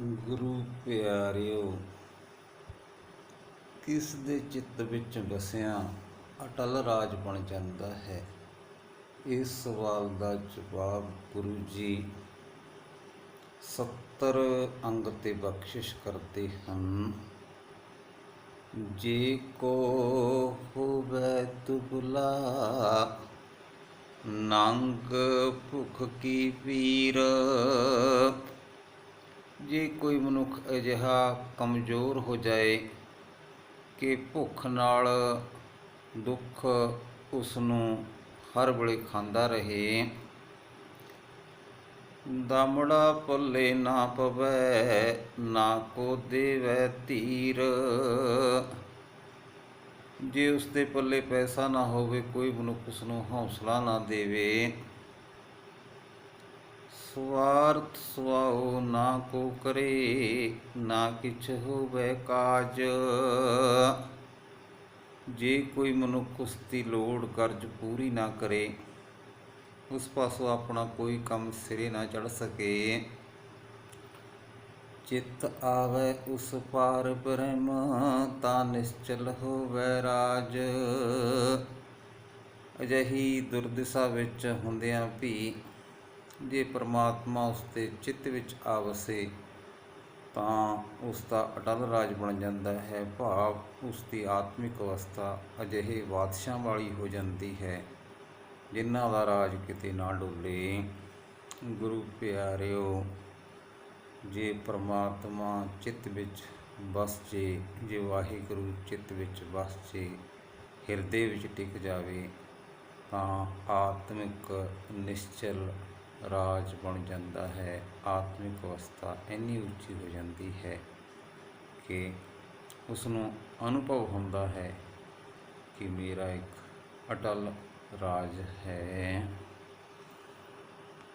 ਗੁਰੂ ਪਿਆਰਿਓ, ਕਿਸ ਦੇ ਚਿੱਤ ਵਿੱਚ ਵਸਿਆ ਅਟਲ ਰਾਜ ਬਣ ਜਾਂਦਾ ਹੈ? ਇਸ ਸਵਾਲ ਦਾ ਜਵਾਬ ਗੁਰੂ ਜੀ 70 ਅੰਗ ਤੇ ਬਖਸ਼ਿਸ਼ ਕਰਦੇ ਹਨ। ਜੇ ਕੋ ਹੋਵੇ ਤੁਬਲਾ ਨੰਗ ਭੁਖ ਕੀ ਪੀਰ ਜੇ ਕੋਈ ਮਨੁੱਖ ਅਜਿਹਾ ਕਮਜ਼ੋਰ ਹੋ ਜਾਏ ਕਿ ਭੁੱਖ ਨਾਲ ਦੁੱਖ ਉਸ ਨੂੰ ਹਰ ਵੇਲੇ ਖਾਂਦਾ ਰਹੇ, ਦਾਮੜਾ ਪੱਲੇ ਨਾ ਪਵੈ, ਨਾ ਕੋ ਦੇਵੈ ਧੀਰ ਜੇ ਉਸ ਦੇ ਪੱਲੇ ਪੈਸਾ ਨਾ ਹੋਵੇ, ਕੋਈ ਮਨੁੱਖ ਉਸ ਨੂੰ ਹੌਸਲਾ ਨਾ ਦੇਵੇ। ਸਵਾਰਥ ਸੁਆਉ ਨਾ ਕੋ ਕਰੇ, ਨਾ ਕਿਛ ਹੋਵੇ ਕਾਜ। ਜੇ ਕੋਈ ਮਨੁੱਖ ਉਸ ਦੀ ਲੋੜ ਕਰਜ਼ ਪੂਰੀ ਨਾ ਕਰੇ, ਉਸ ਪਾਸੋਂ ਆਪਣਾ ਕੋਈ ਕੰਮ ਸਿਰੇ ਨਾ ਚੜ ਸਕੇ। ਚਿੱਤ ਆਵੇ ਉਸ ਪਾਰ ਬ੍ਰਹਮ, ਤਾਂ ਨਿਸ਼ਚਲ ਹੋਵੇ ਰਾਜ। ਅਜਹੀ ਦੁਰਦਸ਼ਾ ਵਿੱਚ ਹੁੰਦਿਆਂ ਵੀ ਜੇ ਪਰਮਾਤਮਾ ਉਸ ਦੇ ਚਿੱਤ ਵਿੱਚ ਆਵਸੇ, ਤਾਂ ਉਸ ਦਾ ਅਟਲ ਰਾਜ ਬਣ ਜਾਂਦਾ ਹੈ। ਭਾਵ ਉਸ ਦੀ ਆਤਮਿਕ ਅਵਸਥਾ ਅਜਿਹੇ ਬਾਦਸ਼ਾਹ ਵਾਲੀ ਹੋ ਜਾਂਦੀ ਹੈ, ਜਿਨ੍ਹਾਂ ਦਾ ਰਾਜ ਕਿਤੇ ਨਾ ਡੁੱਲੇ। ਗੁਰੂ ਪਿਆਰਿਓ, ਜੇ ਪਰਮਾਤਮਾ ਚਿੱਤ ਵਿੱਚ ਵਸ ਜੇ ਜੇ ਵਾਹਿਗੁਰੂ ਚਿੱਤ ਵਿੱਚ ਵਸ ਜੇ, ਹਿਰਦੇ ਵਿੱਚ ਟਿਕ ਜਾਵੇ, ਤਾਂ ਆਤਮਿਕ ਨਿਸ਼ਚਲ ਰਾਜ ਬਣ ਜਾਂਦਾ ਹੈ, ਆਤਮਿਕ ਅਵਸਥਾ ਇੰਨੀ ਉੱਚੀ ਹੋ ਜਾਂਦੀ ਹੈ ਕਿ ਉਸ ਨੂੰ ਅਨੁਭਵ ਹੁੰਦਾ ਹੈ ਕਿ ਮੇਰਾ ਇੱਕ ਅਟਲ ਰਾਜ ਹੈ।